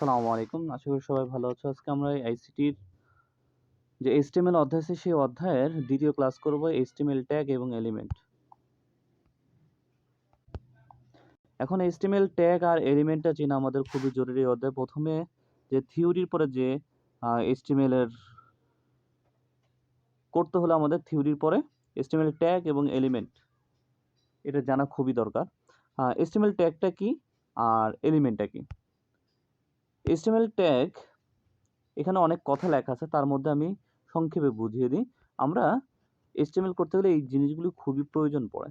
আসসালামু আলাইকুম। আশা করি সবাই ভালো আছো। আজকে আমরা আইসিটির যে এইচটিএমএল অধ্যায় আছে, সেই অধ্যায়ের দ্বিতীয় ক্লাস করব এইচটিএমএল ট্যাগ এবং এলিমেন্ট এখন এইচটিএমএল ট্যাগ আর এলিমেন্টটা চেনা আমাদের খুবই জরুরি অধ্যায়। প্রথমে যে থিওরির পরে যে এইচটিএমএল এর করতে হলে আমাদের থিওরির পরে এইচটিএমএল ট্যাগ এবং এলিমেন্ট এটা জানা খুবই দরকার। এইচটিএমএল ট্যাগটা কি? আর এলিমেন্টটা কি? এইচটিএমএল ট্যাগ এখানে অনেক কথা লেখা আছে, তার মধ্যে আমি সংক্ষেপে বুঝিয়ে দিই। আমরা এইচটিএমএল করতে গেলে এই জিনিসগুলি খুবই প্রয়োজন পড়ে।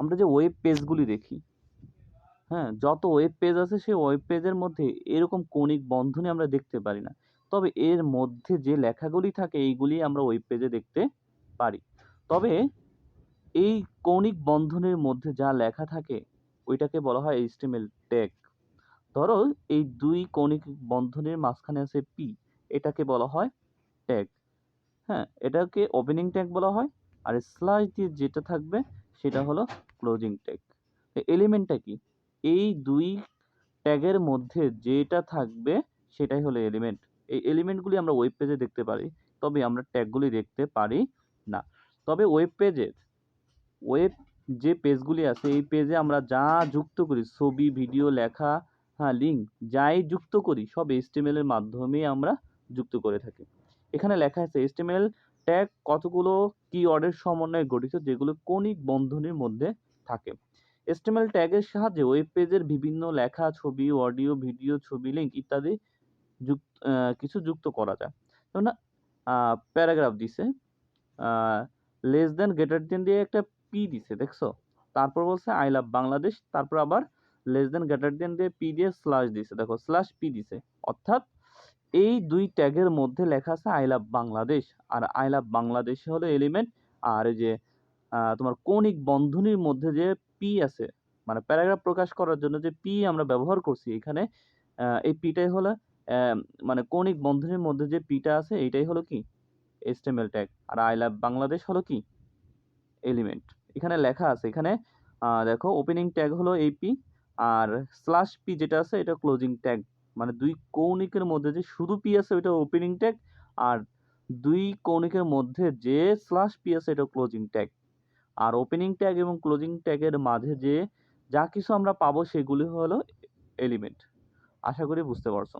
আমরা যে ওয়েব পেজগুলি দেখি হ্যাঁ যত ওয়েব পেজ আছে সেই ওয়েব পেজের মধ্যে এরকম কৌণিক বন্ধনী আমরা দেখতে পারি না। তবে এর মধ্যে যে লেখাগুলি থাকে, এইগুলি আমরা ওয়েব পেজে দেখতে পারি। তবে এই কৌণিক বন্ধনীর মধ্যে যা লেখা থাকে, ওইটাকে বলা হয় এইচটিএমএল ট্যাগ ধরো এই দুই কৌণিক বন্ধনীর মাঝখানে আছে পি এটাকে বলা হয় ট্যাগ হ্যাঁ এটাকে ওপেনিং ট্যাগ বলা হয়, আর স্লাশ দিয়ে যেটা থাকবে সেটা হলো ক্লোজিং ট্যাগ এলিমেন্টটা কি? এই দুই ট্যাগের মধ্যে যেটা থাকবে সেটাই হলো এলিমেন্ট এই এলিমেন্টগুলি আমরা ওয়েব পেজে দেখতে পারি, তবে আমরা ট্যাগগুলি দেখতে পারি না। তবে ওয়েব পেজের ওয়েব যে পেজগুলি আছে, এই পেজে আমরা যা যুক্ত করি, ছবি ভিডিও লেখা হ্যাঁ লিঙ্ক যাই যুক্ত করি, সব এইচটিএমএল এর মাধ্যমেই আমরা যুক্ত করে থাকি। এখানে লেখা আছে এইচটিএমএল ট্যাগ কতগুলো কিওয়ার্ডের সমন্বয়ে গঠিত, যেগুলো কৌণিক বন্ধনীর মধ্যে থাকে। এইচটিএমএল ট্যাগের সাহায্যে ওয়েব পেজের বিভিন্ন লেখা ছবি অডিও ভিডিও ছবি লিঙ্ক ইত্যাদি যুক্ত কিছু যুক্ত করা যায়। যেমন প্যারাগ্রাফ দিছে লেস দেন গ্রেটার দেন দিয়ে একটা পি দিছে, দেখছ? তারপর বলছে আই লাভ বাংলাদেশ তারপর আবার লেস দেন গ্রেটার দেন দিয়ে পি দিয়ে স্ল্যাশ দিছে দেখো স্ল্যাশ পি দিছে অর্থাৎ এই দুই ট্যাগের মধ্যে লেখা আছে আই লাভ বাংলাদেশ আর আই লাভ বাংলাদেশ হলো এলিমেন্ট আর যে তোমার কৌণিক বন্ধনীর মধ্যে যে পি আছে মানে প্যারাগ্রাফ প্রকাশ করার জন্য যে পি আমরা ব্যবহার করছি এখানে এই পিটাই হলো মানে কৌণিক বন্ধনীর মধ্যে যে পিটা আছে, এইটাই হলো কি? এস্টেমেল ট্যাগ আর আই লাভ বাংলাদেশ হলো কি? এলিমেন্ট এখানে লেখা আছে, এখানে দেখো ওপেনিং ট্যাগ হলো এই পি আর স্লাশ পি যেটা আছে, এটা ক্লোজিং ট্যাগ মানে দুই কৌণিকের মধ্যে যে শুধু পি আছে, ওইটা ওপেনিং ট্যাগ আর দুই কৌণিকের মধ্যে যে স্লাশ পি আছে, এটা ক্লোজিং ট্যাগ আর ওপেনিং ট্যাগ এবং ক্লোজিং ট্যাগের মাঝে যে যা কিছু আমরা পাবো, সেগুলি হলো এলিমেন্ট আশা করি বুঝতে পারছ।